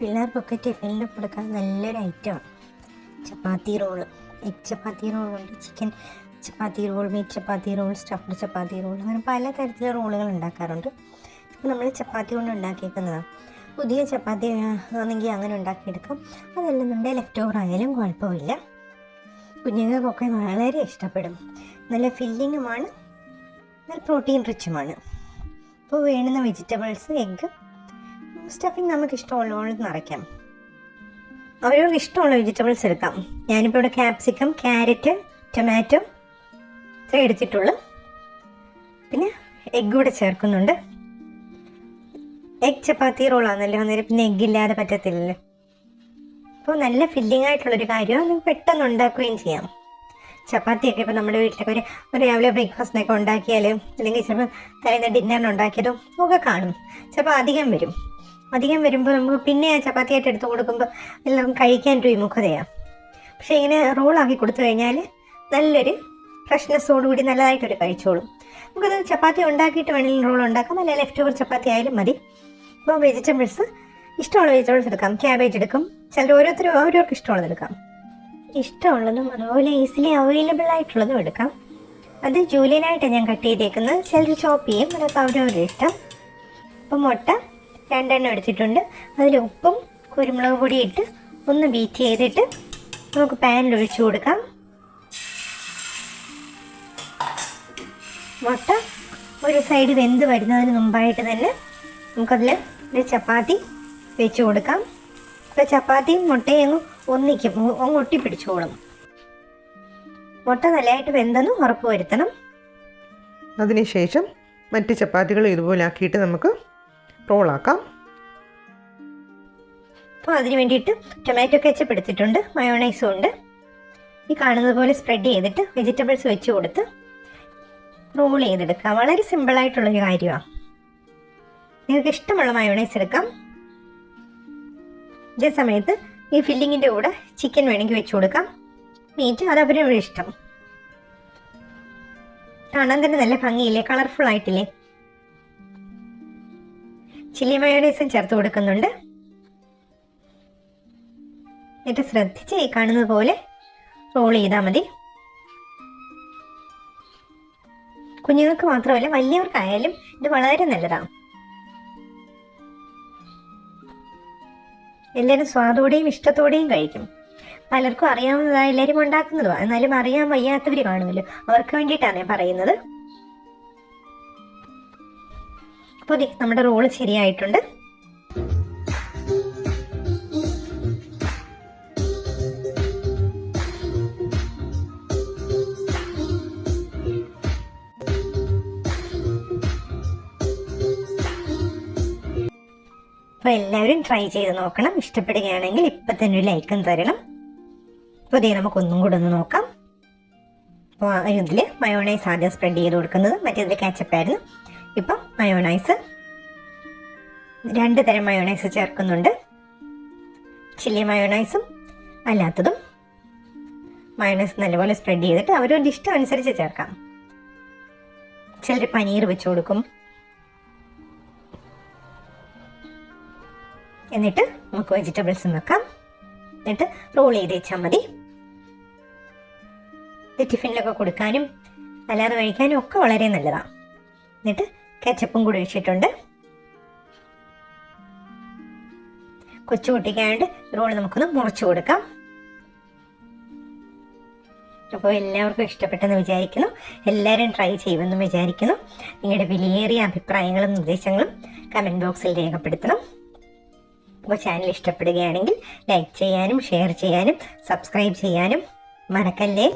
പിള്ളേർക്കൊക്കെ ടിഫിനിൽ കൊടുക്കാൻ നല്ലൊരു ഐറ്റമാണ്. ചപ്പാത്തി റോൾ. എഗ് ചപ്പാത്തി റോളുണ്ട് chicken chapati roll meat chapati roll stuffed chapati roll അങ്ങനെ പല തരത്തിലുള്ള റോളുകൾ ഉണ്ടാക്കാറുണ്ട്. ഇപ്പോൾ നമ്മൾ ചപ്പാത്തി കൊണ്ട് ഉണ്ടാക്കിയേക്കുന്നതാണ് പുതിയ ചപ്പാത്തി ആണെങ്കിൽ അങ്ങനെ ഉണ്ടാക്കിയെടുക്കാം. അതല്ലെന്നുണ്ടെങ്കിൽ ലെഫ്റ്റ് ഓവർ ആയാലും കുഴപ്പമില്ല. കുഞ്ഞുങ്ങൾക്കൊക്കെ വളരെ ഇഷ്ടപ്പെടും. നല്ല ഫില്ലിങ്ങുമാണ് നല്ല പ്രോട്ടീൻ റിച്ചുമാണ് അപ്പോൾ വേണ്ടുന്ന വെജിറ്റബിൾസ് എഗ്ഗ് സ്റ്റഫിങ് നമുക്ക് ഇഷ്ടമുള്ളതുകൊണ്ട് നിറയ്ക്കാം. അവരവർക്ക് ഇഷ്ടമുള്ള വെജിറ്റബിൾസ് എടുക്കാം. ഞാനിപ്പോൾ ഇവിടെ ക്യാപ്സിക്കം ക്യാരറ്റ് ടൊമാറ്റോ ഇത്ര എടുത്തിട്ടുള്ളൂ. പിന്നെ എഗ്ഗ് കൂടെ ചേർക്കുന്നുണ്ട്. എഗ് ചപ്പാത്തി റോളാണല്ലോ അന്നേരം പിന്നെ എഗ്ഗ് ഇല്ലാതെ പറ്റത്തില്ലല്ലോ. അപ്പോൾ നല്ല ഫില്ലിംഗ് ആയിട്ടുള്ളൊരു കാര്യമാണ്. പെട്ടെന്ന് ഉണ്ടാക്കുകയും ചെയ്യാം. ചപ്പാത്തിയൊക്കെ ഇപ്പോൾ നമ്മുടെ വീട്ടിലൊക്കെ ഒരു ഒരു രാവിലെ ബ്രേക്ക്ഫാസ്റ്റിനൊക്കെ ഉണ്ടാക്കിയാലും അല്ലെങ്കിൽ ചിലപ്പോൾ തലേന്ന് ഡിന്നറിന് ഉണ്ടാക്കിയതും ഒക്കെ കാണും. ചിലപ്പോൾ അധികം വരും. അധികം വരുമ്പോൾ നമുക്ക് പിന്നെ ചപ്പാത്തിയായിട്ട് എടുത്ത് കൊടുക്കുമ്പോൾ എല്ലാവർക്കും കഴിക്കാനൊരു വിമുഖതയാണ് പക്ഷേ ഇങ്ങനെ റോളാക്കി കൊടുത്തു കഴിഞ്ഞാൽ നല്ലൊരു ഫ്രഷ്നെസ്സോടുകൂടി നല്ലതായിട്ടൊരു കഴിച്ചോളും. നമുക്കത് ചപ്പാത്തി ഉണ്ടാക്കിയിട്ട് വേണമെങ്കിൽ റോൾ ഉണ്ടാക്കാം. അല്ലെങ്കിൽ ലെഫ്റ്റ് ഓവർ ചപ്പാത്തി ആയാലും മതി. അപ്പോൾ വെജിറ്റബിൾസ് ഇഷ്ടമുള്ള വെജിറ്റബിൾസ് എടുക്കാം. ക്യാബേജ് എടുക്കും. ചിലർ ഓരോരുത്തരും ഓരോർക്ക് ഇഷ്ടമുള്ളത് എടുക്കാം. ഇഷ്ടമുള്ളതും അതുപോലെ ഈസിലി അവൈലബിൾ ആയിട്ടുള്ളതും എടുക്കാം. അത് ജൂലിയനായിട്ടാണ് ഞാൻ കട്ട് ചെയ്തേക്കുന്നത്. ചിലർ ചോപ്പ് ചെയ്യും. അതൊക്കെ അവരവരുടെ ഇഷ്ടം. അപ്പോൾ മുട്ട രണ്ടെണ്ണം എടുത്തിട്ടുണ്ട്. അതിൽ ഉപ്പും കുരുമുളക് പൊടി ഇട്ട് ഒന്ന് ബീറ്റ് ചെയ്തിട്ട് നമുക്ക് പാനിൽ ഒഴിച്ചു കൊടുക്കാം. മുട്ട ഒരു സൈഡ് വെന്ത് വരുന്നതിന് മുമ്പായിട്ട് തന്നെ നമുക്കതിൽ ഒരു ചപ്പാത്തി വെച്ച് കൊടുക്കാം. അപ്പോൾ ചപ്പാത്തിയും മുട്ടയും ഒന്നിക്കും. അങ്ങ് ഒട്ടിപ്പിടിച്ചോളും. മുട്ട നല്ലതായിട്ട് വെന്തെന്ന് ഉറപ്പ് വരുത്തണം. അതിനുശേഷം മറ്റ് ചപ്പാത്തികൾ ഇതുപോലെ ആക്കിയിട്ട് നമുക്ക് റോളാക്കാം. അപ്പോൾ അതിന് വേണ്ടിയിട്ട് ടൊമാറ്റോ കെച്ചപ്പ് എടുത്തിട്ടുണ്ട് മയോണൈസും ഉണ്ട്. ഈ കാണുന്നത് പോലെ സ്പ്രെഡ് ചെയ്തിട്ട് വെജിറ്റബിൾസ് വെച്ച് കൊടുത്ത് റോൾ ചെയ്തെടുക്കുക വളരെ സിമ്പിളായിട്ടുള്ളൊരു കാര്യമാണ് നിങ്ങൾക്ക് ഇഷ്ടമുള്ള മയോണൈസ് എടുക്കാം. ഇതേ സമയത്ത് ഈ ഫില്ലിങ്ങിന്റെ കൂടെ ചിക്കൻ വേണമെങ്കിൽ വെച്ച് കൊടുക്കാം. മീറ്റ് അത് അവരുടെ ഇഷ്ടം. കാണാൻ തന്നെ നല്ല ഭംഗിയില്ലേ? കളർഫുൾ ആയിട്ടില്ലേ? ചില്ലി മയോണൈസും ചേർത്ത് കൊടുക്കുന്നുണ്ട്. എന്നിട്ട് ശ്രദ്ധിച്ച് ഈ കാണുന്നത് പോലെ റോൾ ചെയ്താൽ മതി. കുഞ്ഞുങ്ങൾക്ക് മാത്രമല്ല വലിയവർക്കായാലും ഇത് വളരെ നല്ലതാണ് എല്ലാവരും സ്വാദോടെയും ഇഷ്ടത്തോടെയും കഴിക്കും. പലർക്കും അറിയാവുന്നതാണ് എല്ലാവരും ഉണ്ടാക്കുന്നതുമാണ് എന്നാലും അറിയാൻ വയ്യാത്തവർ കാണുമല്ലോ. അവർക്ക് വേണ്ടിയിട്ടാണ് ഞാൻ പറയുന്നത്. അപ്പോൾ നമ്മുടെ റോൾ ശരിയായിട്ടുണ്ട്. അപ്പോൾ എല്ലാവരും ട്രൈ ചെയ്ത് നോക്കണം. ഇഷ്ടപ്പെടുകയാണെങ്കിൽ ഇപ്പം തന്നെ ഒരു ലൈക്കും തരണം. അപ്പോൾ ഇതേ നമുക്കൊന്നും കൂടെ ഒന്ന് നോക്കാം. അപ്പോൾ ഇതിൽ മയോണൈസ് ആദ്യം സ്പ്രെഡ് ചെയ്ത് കൊടുക്കുന്നത്. മറ്റേതിൽ കാച്ചപ്പായിരുന്നു ഇപ്പം മയോണൈസ്. രണ്ട് തരം മയോണൈസ് ചേർക്കുന്നുണ്ട്. ചില്ലി മയോണൈസും അല്ലാത്തതും. മയോണൈസ് നല്ലപോലെ സ്പ്രെഡ് ചെയ്തിട്ട് അവരവരുടെ ഇഷ്ടം അനുസരിച്ച് ചേർക്കാം. ചിലർ പനീർ വെച്ച് കൊടുക്കും. എന്നിട്ട് നമുക്ക് വെജിറ്റബിൾസ് വെക്കാം. എന്നിട്ട് റോൾ ചെയ്ത് വെച്ചാൽ മതി. ടിഫിനിലൊക്കെ കൊടുക്കാനും അല്ലാതെ കഴിക്കാനും ഒക്കെ വളരെ നല്ലതാണ് എന്നിട്ട് കെച്ചപ്പും കൂടി ഒഴിച്ചിട്ടുണ്ട്. കൊച്ചു കുട്ടിക്കായണ്ട് റോൾ നമുക്കൊന്ന് മുറിച്ചു കൊടുക്കാം. അപ്പോൾ എല്ലാവർക്കും ഇഷ്ടപ്പെട്ടെന്ന് വിചാരിക്കുന്നു. എല്ലാവരും ട്രൈ ചെയ്യുമെന്ന് വിചാരിക്കുന്നു. നിങ്ങളുടെ വിലയേറിയ അഭിപ്രായങ്ങളും നിർദ്ദേശങ്ങളും കമന്റ് ബോക്സിൽ രേഖപ്പെടുത്തണം. അപ്പോൾ ചാനൽ ഇഷ്ടപ്പെടുകയാണെങ്കിൽ ലൈക്ക് ചെയ്യാനും ഷെയർ ചെയ്യാനും സബ്സ്ക്രൈബ് ചെയ്യാനും മറക്കല്ലേ?